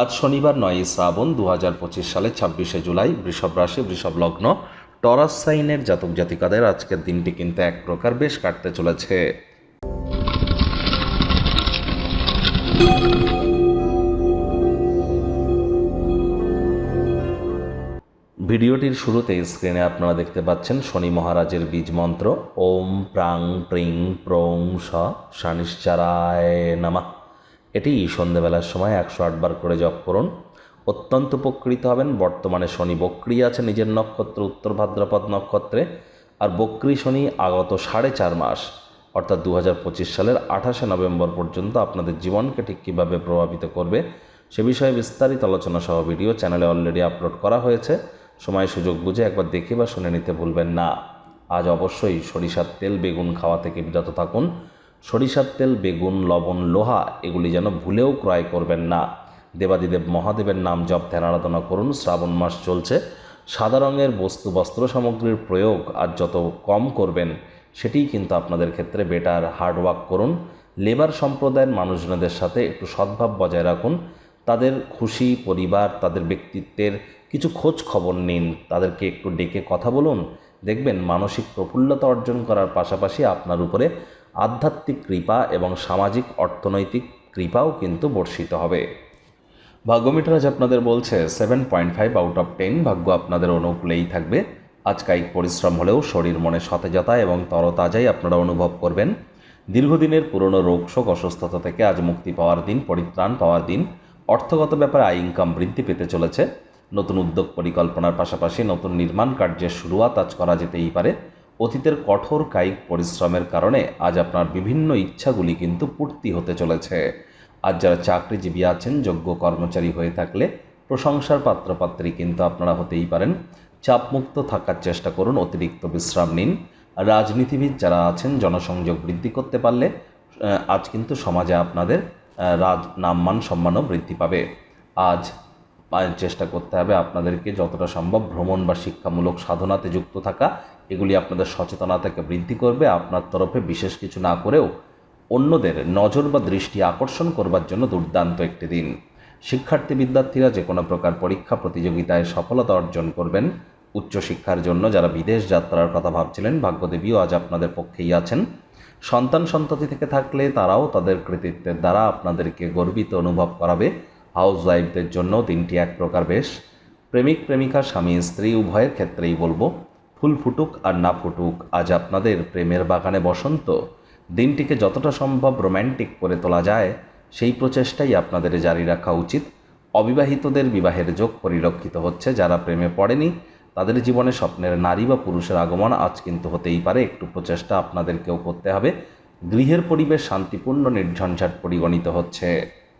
আজ শনিবার নয়ই শ্রাবণ দু হাজার পঁচিশ সালে ছাব্বিশে জুলাই, বৃষভ রাশি, বৃষভ লগ্ন। টরাস সাইনের জাতক জাতিকাদের আজকের দিনটি কিন্তু এক প্রকার বেশ কাটতে চলেছে। ভিডিওটির শুরুতে স্ক্রিনে আপনারা দেখতে পাচ্ছেন শনি মহারাজের বীজ মন্ত্র। ওম প্রাং, প্রিং, প্রং, স নামা। এটি সন্ধেবেলার সময় একশো আটবার করে জপ করুন। অত্যন্ত উপকৃত হবেন। বর্তমানে শনি বক্রি আছে নিজের নক্ষত্র, উত্তর ভাদ্রপদ নক্ষত্রে। আর বক্রি শনি আগত সাড়ে চার মাস, অর্থাৎ দু হাজার পঁচিশ সালের আঠাশে নভেম্বর পর্যন্ত আপনাদের জীবনকে ঠিক কীভাবে প্রভাবিত করবে, সে বিষয়ে বিস্তারিত আলোচনা সহ ভিডিও চ্যানেলে অলরেডি আপলোড করা হয়েছে। সময় সুযোগ বুঝে একবার দেখে বা শুনে নিতে ভুলবেন না। আজ অবশ্যই সরিষার তেল, বেগুন, খাওয়া থেকে বিরত থাকুন। সরিষার তেল, বেগুন, লবণ, লোহা, এগুলি যেন ভুলেও ক্রয় করবেন না। দেবাদিদেব মহাদেবের নাম জপ ধ্যান আরাধনা করুন, শ্রাবণ মাস চলছে। সাদা রঙের বস্তু, বস্ত্র সামগ্রীর প্রয়োগ আর যত কম করবেন, সেটিই কিন্তু আপনাদের ক্ষেত্রে বেটার হার্ডওয়ার্ক করুন। লেবার সম্প্রদায়ের মানুষজনদের সাথে একটু সদ্ভাব বজায় রাখুন। তাদের খুশি পরিবার, তাদের ব্যক্তিত্বের কিছু খোঁজ খবর নিন। তাদেরকে একটু ডেকে কথা বলুন। দেখবেন মানসিক প্রফুল্লতা অর্জন করার পাশাপাশি আপনার উপরে আধ্যাত্মিক কৃপা এবং সামাজিক অর্থনৈতিক কৃপাও কিন্তু বর্ষিত হবে। ভাগ্যমিটার আজ আপনাদের বলছে seven point five out of ten ভাগ্য আপনাদের অনুকূলেই থাকবে। আজ পরিশ্রম হলেও শরীর মনে সতেজতা এবং তরতাজাই আপনারা অনুভব করবেন। দীর্ঘদিনের পুরনো রোগ শোক অসুস্থতা থেকে আজ মুক্তি পাওয়ার দিন, পরিত্রাণ পাওয়ার দিন। অর্থগত ব্যাপারে আয় ইনকাম বৃদ্ধি পেতে চলেছে। নতুন উদ্যোগ পরিকল্পনার পাশাপাশি নতুন নির্মাণ কার্যের শুরুয়াত আজ করা যেতেই পারে। অতীতের কঠোর কায়িক পরিশ্রমের কারণে আজ আপনার বিভিন্ন ইচ্ছাগুলি কিন্তু পূর্তি হতে চলেছে। আজ যারা চাকরিজীবী আছেন, যোগ্য কর্মচারী হয়ে থাকলে প্রশংসার পাত্রপাত্রী কিন্তু আপনারা হতেই পারেন। চাপমুক্ত থাকার চেষ্টা করুন, অতিরিক্ত বিশ্রাম নিন। রাজনীতিবিদ যারা আছেন, জনসংযোগ বৃদ্ধি করতে পারলে আজ কিন্তু সমাজে আপনাদের রাজ নামমান সম্মানও বৃদ্ধি পাবে। আজ চেষ্টা করতে হবে আপনাদেরকে যতটা সম্ভব ভ্রমণ বা শিক্ষামূলক সাধনাতে যুক্ত থাকা। এগুলি আপনাদের সচেতনতাকে বৃদ্ধি করবে। আপনার তরফে বিশেষ কিছু না করেও অন্যদের নজর বা দৃষ্টি আকর্ষণ করবার জন্য দুর্দান্ত একটি দিন। শিক্ষার্থী বিদ্যার্থীরা যে কোনো প্রকার পরীক্ষা প্রতিযোগিতায় সফলতা অর্জন করবেন। উচ্চশিক্ষার জন্য যারা বিদেশ যাত্রার কথা ভাবছিলেন, ভাগ্যদেবীও আজ আপনাদের পক্ষেই আছেন। সন্তান সন্ততি থেকে থাকলে তারাও তাদের কৃতিত্বের দ্বারা আপনাদেরকে গর্বিত অনুভব করাবে। হাউস ওয়াইফদের জন্য দিনটি এক প্রকার বেশ। প্রেমিক, প্রেমিকা, স্বামী, স্ত্রী, উভয়ের ক্ষেত্রেই বলব, ফুল ফুটুক আর না ফুটুক, আজ আপনাদের প্রেমের বাগানে বসন্ত। দিনটিকে যতটা সম্ভব রোম্যান্টিক করে তোলা যায়, সেই প্রচেষ্টাই আপনাদের জারি রাখা উচিত। অবিবাহিতদের বিবাহের যোগ পরিলক্ষিত হচ্ছে, যারা প্রেমে পড়েনি, তাদের জীবনে স্বপ্নের নারী বা পুরুষের আগমন আজ কিন্তু হতেই পারে, একটু প্রচেষ্টা আপনাদেরকেও করতে হবে। গৃহের পরিবেশ শান্তিপূর্ণ, নির্ঝঞ্ঝাট পরিগণিত হচ্ছে।